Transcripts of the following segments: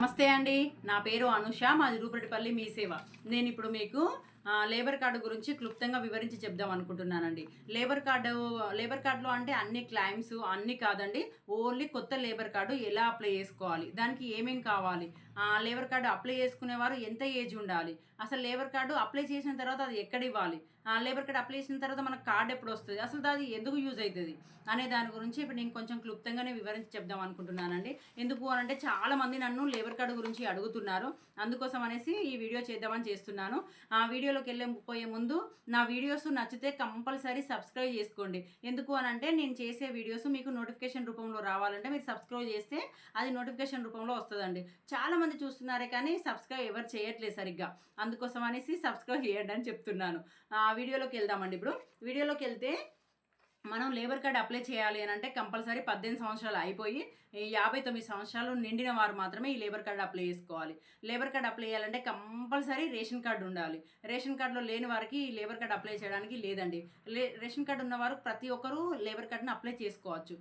నమస్తే అండి. నా పేరు అనుష మాది రూపటిపల్లి మీ సేవ. నేను ఇప్పుడు మీకు లేబర్ కార్డు గురించి క్లుప్తంగా వివరించి చెప్దాం అనుకుంటున్నానండి. లేబర్ కార్డు లేబర్ కార్డులో అంటే అన్ని క్లైమ్స్ అన్ని కాదండి. ఓన్లీ కొత్త లేబర్ కార్డు ఎలా అప్లై చేసుకోవాలి దానికి ఏమేం కావాలి లేబర్ కార్డు అప్లై చేసుకునేవారు ఎంత ఏజ్ ఉండాలి అసలు లేబర్ కార్డు అప్లై చేసిన తర్వాత అది ఎక్కడ ఇవ్వాలి లేబర్ కార్డు అప్లై చేసిన తర్వాత మనకు కార్డు ఎప్పుడు వస్తుంది అసలు అది ఎందుకు యూజ్ అవుతుంది అనే దాని గురించి ఇప్పుడు నేను కొంచెం క్లుప్తంగానే వివరించి చెప్దాం అనుకుంటున్నానండి. ఎందుకు అని అంటే చాలా మంది నన్ను లేబర్ కార్డు గురించి అడుగుతున్నారు. అందుకోసం అనేసి ఈ వీడియో చేద్దామని చేస్తున్నాను. ఆ వీడియో వీడియోలోకి వెళ్ళే పోయే ముందు నా వీడియోస్ నచ్చితే కంపల్సరీ సబ్స్క్రైబ్ చేసుకోండి. ఎందుకు అని అంటే నేను చేసే వీడియోస్ మీకు నోటిఫికేషన్ రూపంలో రావాలంటే మీరు సబ్స్క్రైబ్ చేస్తే అది నోటిఫికేషన్ రూపంలో వస్తుందండి. చాలామంది చూస్తున్నారే కానీ సబ్స్క్రైబ్ ఎవరు చేయట్లేదు సరిగ్గా. అందుకోసం అనేసి సబ్స్క్రైబ్ చేయండి అని చెప్తున్నాను. ఆ వీడియోలోకి వెళ్దామండి ఇప్పుడు. వీడియోలోకి వెళ్తే మనం లేబర్ కార్డ్ అప్లై చేయాలి అని అంటే కంపల్సరీ పద్దెనిమిది సంవత్సరాలు అయిపోయి యాభై తొమ్మిది సంవత్సరాలు నిండిన వారు మాత్రమే ఈ లేబర్ కార్డు అప్లై చేసుకోవాలి. లేబర్ కార్డు అప్లై చేయాలంటే కంపల్సరీ రేషన్ కార్డు ఉండాలి. రేషన్ కార్డులో లేని వారికి ఈ లేబర్ కార్డు అప్లై చేయడానికి లేదండి. లే రేషన్ కార్డు ఉన్నవారు ప్రతి ఒక్కరూ లేబర్ కార్డుని అప్లై చేసుకోవచ్చు.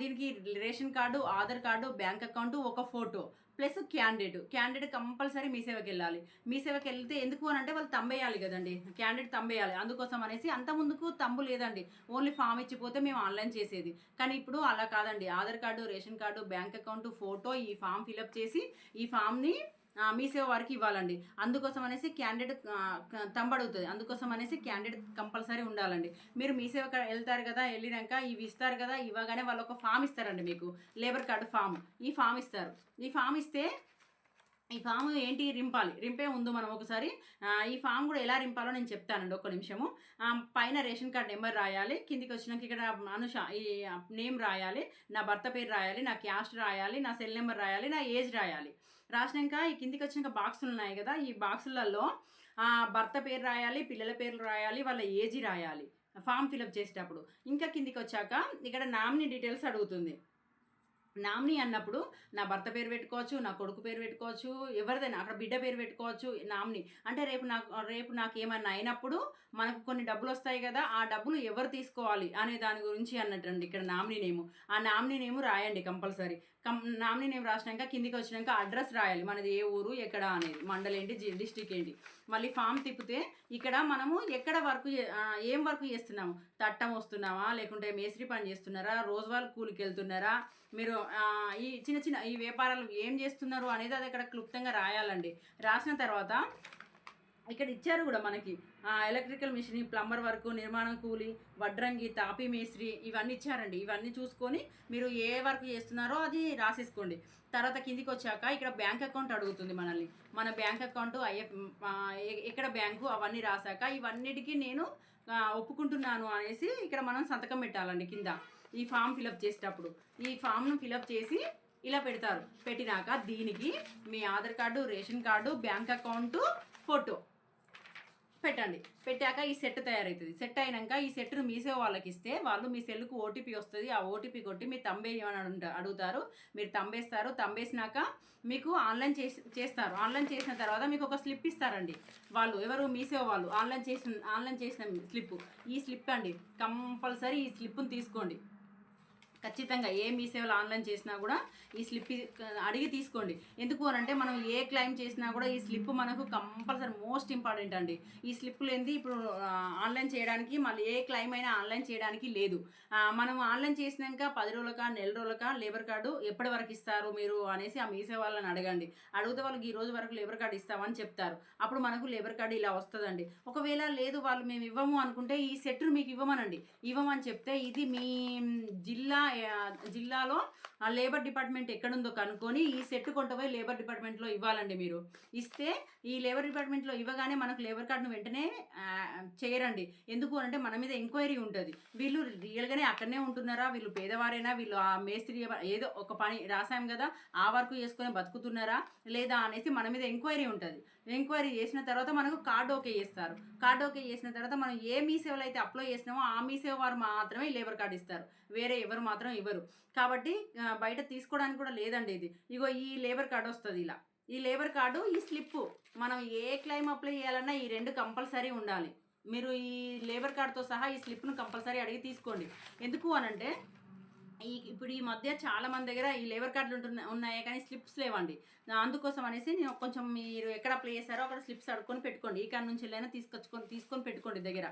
దీనికి ration card Aadhaar card bank account ఒక photo. Plus candidate. Candidate compulsory మీ సేవకి వెళ్ళాలి. మీ సేవకి వెళ్తే ఎందుకు అని అంటే వాళ్ళు తంబేయాలి కదండి. క్యాండిడేట్ తంబేయాలి అందుకోసం అనేసి అంత ముందుకు తంబు లేదండి. ఓన్లీ ఫామ్ ఇచ్చిపోతే మేము ఆన్లైన్ చేసేది. కానీ ఇప్పుడు అలా కాదండి. Aadhaar card ration card bank account photo ఈ ఫామ్ ఫిలప్ చేసి ఈ ఫామ్ని మీ సేవ వారికి ఇవ్వాలండి. అందుకోసం అనేసి క్యాండిడేట్ తంబడుగుతుంది. అందుకోసం అనేసి క్యాండిడేట్ కంపల్సరీ ఉండాలండి. మీరు మీ సేవ వెళ్తారు కదా వెళ్ళినాక ఇవి ఇస్తారు కదా ఇవ్వగానే వాళ్ళు ఒక ఫామ్ ఇస్తారండి మీకు. లేబర్ కార్డు ఫామ్ ఈ ఫామ్ ఇస్తారు. ఈ ఫామ్ ఇస్తే ఈ ఫామ్ ఏంటి? రింపాలి. రింపే ముందు మనం ఒకసారి ఈ ఫామ్ కూడా ఎలా రింపాలో నేను చెప్తానండి ఒక నిమిషము. పైన రేషన్ కార్డ్ నెంబర్ రాయాలి. కిందికి వచ్చినాక ఇక్కడ అనుష ఈ నేమ్ రాయాలి. నా భర్త పేరు రాయాలి. నా క్యాస్ట్ రాయాలి. నా సెల్ నెంబర్ రాయాలి. నా ఏజ్ రాయాలి. రాసినాక ఈ కిందికి వచ్చినాక బాక్సులు ఉన్నాయి కదా ఈ బాక్సులలో భర్త పేరు రాయాలి పిల్లల పేర్లు రాయాలి వాళ్ళ ఏజీ రాయాలి. ఫామ్ ఫిలప్ చేసేటప్పుడు. ఇంకా కిందికి వచ్చాక ఇక్కడ నామినీ డీటెయిల్స్ అడుగుతుంది. నామినీ అన్నప్పుడు నా భర్త పేరు పెట్టుకోవచ్చు నా కొడుకు పేరు పెట్టుకోవచ్చు ఎవరిదైనా అక్కడ బిడ్డ పేరు పెట్టుకోవచ్చు నామినీ. అంటే రేపు నాకు రేపు నాకు ఏమన్నా అయినప్పుడు మనకు కొన్ని డబ్బులు వస్తాయి కదా ఆ డబ్బులు ఎవరు తీసుకోవాలి అనే దాని గురించి అన్నట్టు ఇక్కడ నామినీ నేము. ఆ నామినీ నేము రాయండి కంపల్సరీ. కం నామినీ నేమ్ రాసినాక కిందికి వచ్చినాక అడ్రస్ రాయాలి. మనది ఏ ఊరు ఎక్కడ అనేది. మండల్ ఏంటి జి- డిస్టిక్ ఏంటి. మళ్ళీ ఫామ్ తిప్పితే ఇక్కడ మనము ఎక్కడ వర్క్ ఏం వర్క్ చేస్తున్నాము? తట్టం వస్తున్నామా లేకుంటే మేస్త్రి పని చేస్తున్నారా? రోజువారీ కూలికి వెళ్తున్నారా? మీరు ఈ చిన్న చిన్న ఈ వ్యాపారాలు ఏం చేస్తున్నారు అనేది అది అక్కడ క్లుప్తంగా రాయాలండి. రాసిన తర్వాత ఇక్కడ ఇచ్చారు కూడా మనకి. ఎలక్ట్రికల్ మిషన్ ప్లంబర్ వర్క్ నిర్మాణం కూలి వడ్రంగి తాపీ మేస్త్రి ఇవన్నీ ఇచ్చారండి. ఇవన్నీ చూసుకొని మీరు ఏ వర్క్ చేస్తున్నారో అది రాసేసుకోండి. తర్వాత కిందికి వచ్చాక ఇక్కడ బ్యాంక్ అకౌంట్ అడుగుతుంది మనల్ని. మన బ్యాంక్ అకౌంట్ ఐఎఫ్ ఎక్కడ బ్యాంకు అవన్నీ రాశాక ఇవన్నిటికీ నేను ఒప్పుకుంటున్నాను అనేసి ఇక్కడ మనం సంతకం పెట్టాలండి కింద. ఈ ఫామ్ ఫిలప్ చేసేటప్పుడు. ఈ ఫామ్ను ఫిలప్ చేసి ఇలా పెడతారు. పెట్టినాక దీనికి మీ Aadhaar card ration card bank account photo. పెట్టండి. పెట్టాక ఈ సెట్ తయారవుతుంది సెట్ అయినాక ఈ సెట్ను మీసే వాళ్ళకి ఇస్తే వాళ్ళు మీ సెల్కు ఓటీపీ వస్తుంది. ఆ ఓటీపీ కొట్టి మీరు తంబేయమని అడుగుతారు. మీరు తంబేస్తారు. తంబేసినాక మీకు ఆన్లైన్ చేసి చేస్తారు. ఆన్లైన్ చేసిన తర్వాత మీకు ఒక స్లిప్ ఇస్తారండి. వాళ్ళు ఎవరు మీసే వాళ్ళు. ఆన్లైన్ చేసిన ఆన్లైన్ చేసిన స్లిప్. ఈ స్లిప్ అండి. కంపల్సరీ ఈ స్లిప్ను తీసుకోండి. ఖచ్చితంగా ఏ మీ సేవలు ఆన్లైన్ చేసినా కూడా ఈ స్లిప్ అడిగి తీసుకోండి. ఎందుకు అంటే మనం ఏ క్లైమ్ చేసినా కూడా ఈ స్లిప్ మనకు కంపల్సరీ మోస్ట్ ఇంపార్టెంట్ అండి. ఈ స్లిప్ లేనిది ఇప్పుడు ఆన్లైన్ చేయడానికి మళ్ళీ ఏ క్లైమ్ అయినా ఆన్లైన్ చేయడానికి లేదు. మనం ఆన్లైన్ చేసినాక పది రోజులకా నెల రోజులక లేబర్ కార్డు ఎప్పటి వరకు ఇస్తారు మీరు అనేసి ఆ మీసే వాళ్ళని అడగండి. అడిగితే వాళ్ళకి ఈ రోజు వరకు లేబర్ కార్డు ఇస్తామని చెప్తారు. అప్పుడు మనకు లేబర్ కార్డు ఇలా వస్తుందండి. ఒకవేళ లేదు వాళ్ళు మేము ఇవ్వము అనుకుంటే ఈ సెట్ మీకు ఇవ్వమనండి. ఇవ్వమని చెప్తే ఇది మీ జిల్లా జిల్లాలో ఆ లేబర్ డిపార్ట్మెంట్ ఎక్కడుందో కనుక్కొని ఈ సెట్ కొంటపోయి లేబర్ డిపార్ట్మెంట్లో ఇవ్వాలండి మీరు. ఇస్తే ఈ లేబర్ డిపార్ట్మెంట్లో ఇవ్వగానే మనకు లేబర్ కార్డును వెంటనే చేయరండి. ఎందుకు అంటే మన మీద ఎంక్వైరీ ఉంటుంది. వీళ్ళు రియల్గానే అక్కడనే ఉంటున్నారా? వీళ్ళు పేదవారైనా వీళ్ళు ఆ మేస్త్రి ఏదో ఒక పని రాసాం కదా ఆ వర్క్ చేసుకొని బతుకుతున్నారా లేదా అనేసి మన మీద ఎంక్వైరీ ఉంటుంది. ఎంక్వైరీ చేసిన తర్వాత మనకు కార్డు ఓకే చేస్తారు. కార్డు ఓకే చేసిన తర్వాత మనం ఏ మీ సేవలు అయితే అప్లై చేసినామో ఆ మీ సేవ వారు మాత్రమే లేబర్ కార్డు ఇస్తారు. వేరే ఎవరు మాత్రం ఇవ్వరు. కాబట్టి బయట తీసుకోవడానికి కూడా లేదండి ఇది. ఇగో ఈ లేబర్ కార్డు వస్తుంది ఇలా. ఈ లేబర్ కార్డు ఈ స్లిప్ మనం ఏ క్లెయిమ్ అప్లై చేయాలన్నా ఈ రెండు కంపల్సరీ ఉండాలి. మీరు ఈ లేబర్ కార్డుతో సహా ఈ స్లిప్ను కంపల్సరీ అడిగి తీసుకోండి. ఎందుకు అనంటే ఈ ఇప్పుడు ఈ మధ్య చాలా మంది దగ్గర ఈ లేబర్ కార్డులు ఉంటున్నాయి ఉన్నాయి కానీ స్లిప్స్ లేవండి. అందుకోసం అనేసి నేను కొంచెం మీరు ఎక్కడ ప్లే చేశారో అక్కడ స్లిప్స్ అడుక్కొని పెట్టుకోండి. ఈ కాడ నుంచి వెళ్ళైనా తీసుకొచ్చుకొని తీసుకొని పెట్టుకోండి దగ్గర.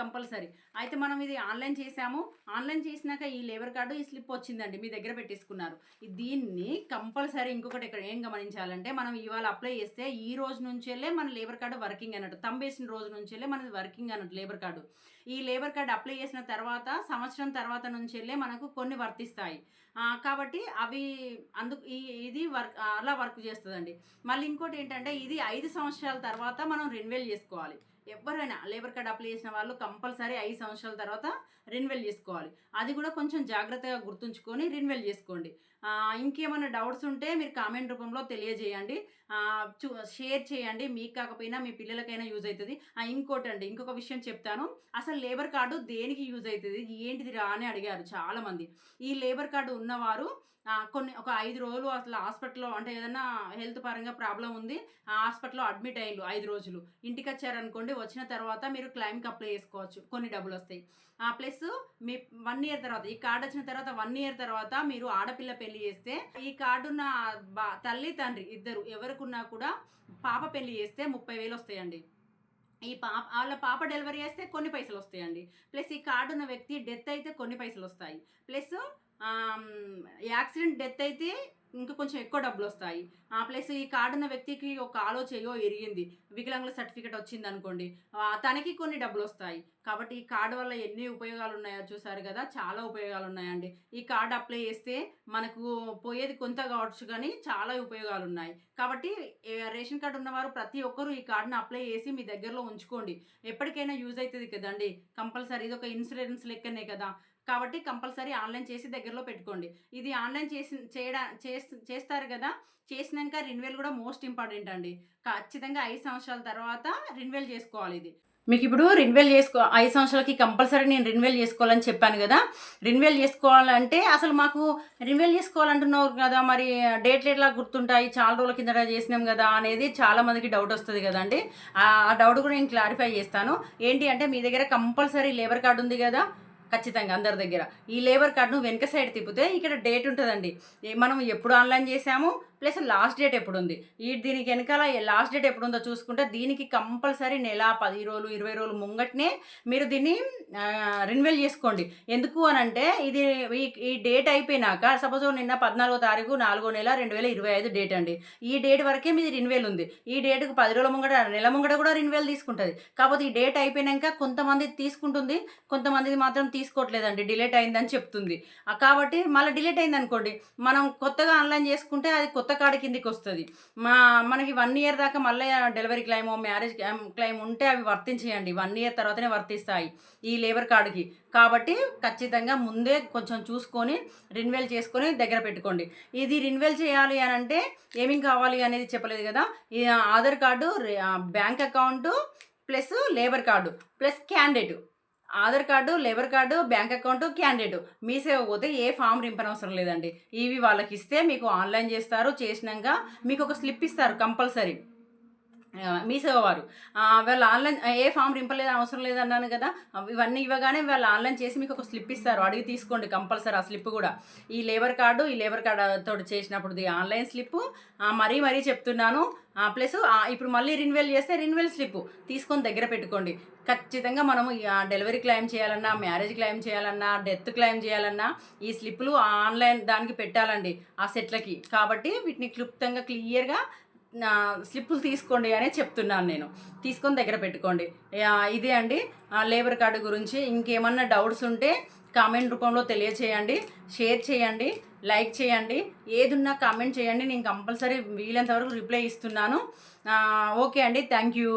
కంపల్సరీ. అయితే మనం ఇది ఆన్లైన్ చేసాము. ఆన్లైన్ చేసినాక ఈ లేబర్ కార్డు ఈ స్లిప్ వచ్చిందండి. మీ దగ్గర పెట్టేసుకున్నారు. దీన్ని కంపల్సరీ ఇంకొకటి ఇక్కడ ఏం గమనించాలంటే మనం ఇవాళ అప్లై చేస్తే ఈ రోజు నుంచెల్లే మన లేబర్ కార్డు వర్కింగ్ అన్నట్టు. తంబేసిన రోజు నుంచెల్లే మనది వర్కింగ్ అన్నట్టు లేబర్ కార్డు. ఈ లేబర్ కార్డు అప్లై చేసిన తర్వాత సంవత్సరం తర్వాత నుంచెల్లే మనకు కొన్ని వర్తిస్తాయి. కాబట్టి అవి అందుకు ఈ ఇది వర్క్ అలా వర్క్ చేస్తుందండి. మళ్ళీ ఇంకోటి ఏంటంటే ఇది ఐదు సంవత్సరాల తర్వాత మనం రెన్యువల్ చేసుకోవాలి. ఎవరైనా లేబర్ కార్డ్ అప్లై చేసిన వాళ్ళు కంపల్సరీ ఐదు సంవత్సరాల తర్వాత రెన్యువల్ చేసుకోవాలి. అది కూడా కొంచెం జాగ్రత్తగా గుర్తుంచుకొని రెన్యువల్ చేసుకోండి. ఇంకేమైనా డౌట్స్ ఉంటే మీరు కామెంట్ రూపంలో తెలియజేయండి. చూ షేర్ చేయండి. మీకు కాకపోయినా మీ పిల్లలకైనా యూజ్ అవుతుంది. ఇంకోటి అండి ఇంకొక విషయం చెప్తాను. అసలు లేబర్ కార్డు దేనికి యూజ్ అవుతుంది? ఏంటిది రా అని అడిగారు చాలామంది. ఈ లేబర్ కార్డు ఉన్నవారు కొన్ని ఒక ఐదు రోజులు అసలు హాస్పిటల్లో అంటే ఏదైనా హెల్త్ పరంగా ప్రాబ్లం ఉంది ఆ హాస్పిటల్లో అడ్మిట్ అయ్యిండు ఐదు రోజులు. ఇంటికి వచ్చారనుకోండి వచ్చిన తర్వాత మీరు క్లైమ్కి అప్లై చేసుకోవచ్చు కొన్ని డబ్బులు వస్తాయి. ప్లస్ మీ వన్ ఇయర్ తర్వాత ఈ కార్డు వచ్చిన తర్వాత వన్ ఇయర్ తర్వాత మీరు ఆడపిల్ల పెళ్ళి చేస్తే ఈ కార్డు నా బా తల్లి తండ్రి ఇద్దరు ఎవరికున్నా కూడా పాప పెళ్ళి చేస్తే ముప్పై వేలు వస్తాయండి. ఈ పాప వాళ్ళ పాప డెలివరీ చేస్తే కొన్ని పైసలు వస్తాయండి. ప్లస్ ఈ కార్డు ఉన్న వ్యక్తి డెత్ అయితే కొన్ని పైసలు వస్తాయి. ప్లస్ యాక్సిడెంట్ డెత్ అయితే ఇంకా కొంచెం ఎక్కువ డబ్బులు వస్తాయి ఆ ప్లస్ ఈ కార్డు ఉన్న వ్యక్తికి ఒక కాలో చెయ్యో ఎరిగింది. వికలాంగుల సర్టిఫికేట్ వచ్చింది అనుకోండి తనకి కొన్ని డబ్బులు వస్తాయి కాబట్టి ఈ కార్డు వల్ల ఎన్ని ఉపయోగాలు ఉన్నాయో చూసారు కదా? చాలా ఉపయోగాలు ఉన్నాయండి ఈ కార్డు అప్లై చేస్తే మనకు పోయేది కొంత కావచ్చు కానీ చాలా ఉపయోగాలు ఉన్నాయి కాబట్టి రేషన్ కార్డు ఉన్నవారు ప్రతి ఒక్కరూ ఈ కార్డును అప్లై చేసి మీ దగ్గరలో ఉంచుకోండి. ఎప్పటికైనా యూజ్ అవుతుంది కదండి. కంపల్సరీ ఇది ఒక ఇన్సూరెన్స్ లెక్కనే కదా. కాబట్టి కంపల్సరీ ఆన్లైన్ చేసి దగ్గరలో పెట్టుకోండి. ఇది ఆన్లైన్ చేసి చేయడా చేస్తారు కదా చేసినాక రిన్యువల్ కూడా మోస్ట్ ఇంపార్టెంట్ అండి. ఖచ్చితంగా ఐదు సంవత్సరాల తర్వాత రిన్యువల్ చేసుకోవాలి ఇది. మీకు ఇప్పుడు రిన్యువల్ చేసుకో ఐదు సంవత్సరాలకి కంపల్సరీ నేను రిన్యువల్ చేసుకోవాలని చెప్పాను కదా రిన్యువల్ చేసుకోవాలంటే అసలు మాకు రిన్యువల్ చేసుకోవాలంటున్నారు కదా మరి డేట్లు ఎట్లా గుర్తుంటాయి చాలా రోజుల కిందట చేసినాం కదా అనేది చాలామందికి డౌట్ వస్తుంది కదండి. ఆ డౌట్ కూడా నేను క్లారిఫై చేస్తాను. ఏంటి అంటే మీ దగ్గర కంపల్సరీ లేబర్ కార్డు ఉంది కదా ఖచ్చితంగా అందరి దగ్గర. ఈ లేబర్ కార్డును వెనక సైడ్ తిప్పితే ఇక్కడ డేట్ ఉంటుందండి. మనం ఎప్పుడు ఆన్లైన్ చేసాము ప్లస్ లాస్ట్ డేట్ ఎప్పుడు ఉంది ఈ దీనికి వెనకాల లాస్ట్ డేట్ ఎప్పుడు ఉందో చూసుకుంటే దీనికి కంపల్సరీ నెల పది రోజులు ఇరవై రోజులు ముంగట్నే మీరు దీన్ని రిన్యువల్ చేసుకోండి. ఎందుకు అని అంటే ఇది ఈ డేట్ అయిపోయినాక సపోజ్ నిన్న పద్నాలుగో తారీఖు నాలుగో నెల రెండు వేల ఇరవై ఐదు డేట్ అండి. ఈ డేట్ వరకే మీది రిన్యువల్ ఉంది. ఈ డేట్కు పది రోజుల ముంగట నెల ముంగట కూడా రిన్యువల్ తీసుకుంటుంది. కాకపోతే ఈ డేట్ అయిపోయినాక కొంతమంది తీసుకుంటుంది కొంతమంది మాత్రం తీసుకోవట్లేదండి. డిలేట్ అయిందని చెప్తుంది. కాబట్టి మళ్ళీ డిలేట్ అయింది అనుకోండి మనం కొత్తగా ఆన్లైన్ చేసుకుంటే అది కొత్త కొత్త కార్డు కిందికి వస్తుంది. మా మనకి వన్ ఇయర్ దాకా మళ్ళీ డెలివరీ క్లైమ్ మ్యారేజ్ క్లైమ్ ఉంటే అవి వర్తించేయండి. వన్ ఇయర్ తర్వాతనే వర్తిస్తాయి ఈ లేబర్ కార్డుకి కాబట్టి ఖచ్చితంగా ముందే కొంచెం చూసుకొని రిన్యువల్ చేసుకొని దగ్గర పెట్టుకోండి. ఇది రిన్యువల్ చేయాలి అని అంటే ఏమేం కావాలి అనేది చెప్పలేదు కదా. ఈ Aadhaar card bank account plus labour card plus candidate Aadhaar card labour card bank account candidate. Mee Seva పోతే ఏ ఫామ్ రింపనవసరం లేదండి. ఇవి వాళ్ళకి ఇస్తే మీకు ఆన్లైన్ చేస్తారు చేసినాక మీకు ఒక స్లిప్ ఇస్తారు కంపల్సరీ. మీ వాళ్ళు ఆన్లైన్ ఏ ఫామ్ రింపలేదు అవసరం లేదన్నాను కదా ఇవన్నీ ఇవ్వగానే వాళ్ళు ఆన్లైన్ చేసి మీకు ఒక స్లిప్ ఇస్తారు. అడిగి తీసుకోండి కంపల్సరీ ఆ స్లిప్ కూడా. ఈ లేబర్ కార్డు ఈ లేబర్ కార్డు తోటి చేసినప్పుడు ఆన్లైన్ స్లిప్ మరీ మరీ చెప్తున్నాను. ప్లస్ ఇప్పుడు మళ్ళీ రిన్వెల్ చేస్తే రిన్వెల్ స్లిప్ తీసుకొని దగ్గర పెట్టుకోండి. ఖచ్చితంగా మనము డెలివరీ క్లెయిమ్ చేయాలన్నా మ్యారేజ్ క్లెయిమ్ చేయాలన్నా డెత్ క్లెయిమ్ చేయాలన్నా ఈ స్లిప్లు ఆన్లైన్ దానికి పెట్టాలండి ఆ సెట్లకి. కాబట్టి వీటిని క్లుప్తంగా క్లియర్గా నా స్లిప్పులు తీసుకోండి అనే చెప్తున్నాను నేను. తీసుకొని దగ్గర పెట్టుకోండి. ఇదే అండి. లేబర్ కార్డు గురించి ఇంకేమన్నా డౌట్స్ ఉంటే కామెంట్ రూపంలో తెలియచేయండి. షేర్ చేయండి. లైక్ చేయండి. ఏదున్నా కామెంట్ చేయండి. నేను కంపల్సరీ వీలంత వరకు రిప్లై ఇస్తున్నాను. ఓకే అండి. Thank you.